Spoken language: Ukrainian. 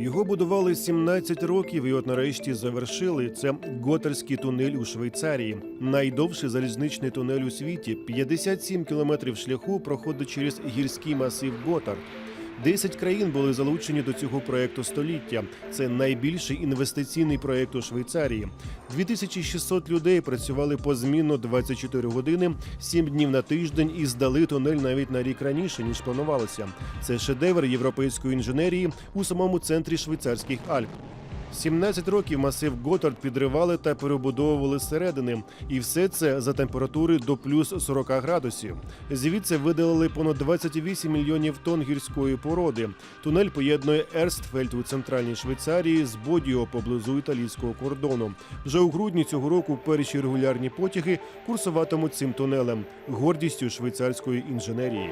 Його будували 17 років, і от нарешті завершили. Це Готарський тунель у Швейцарії. Найдовший залізничний тунель у світі. 57 кілометрів шляху проходить через гірський масив Готард. 10 країн були залучені до цього проекту століття. Це найбільший інвестиційний проект у Швейцарії. 2600 людей працювали позмінно 24 години, 7 днів на тиждень і здали тунель навіть на рік раніше ніж планувалося. Це шедевр європейської інженерії у самому центрі швейцарських Альп. 17 років масив Готард підривали та перебудовували зсередини, і все це за температури до плюс 40 градусів. Звідси видалили понад 28 мільйонів тонн гірської породи. Тунель поєднує Ерстфельд у центральній Швейцарії з Бодіо поблизу італійського кордону. Вже у грудні цього року перші регулярні потяги курсуватимуть цим тунелем, гордістю швейцарської інженерії.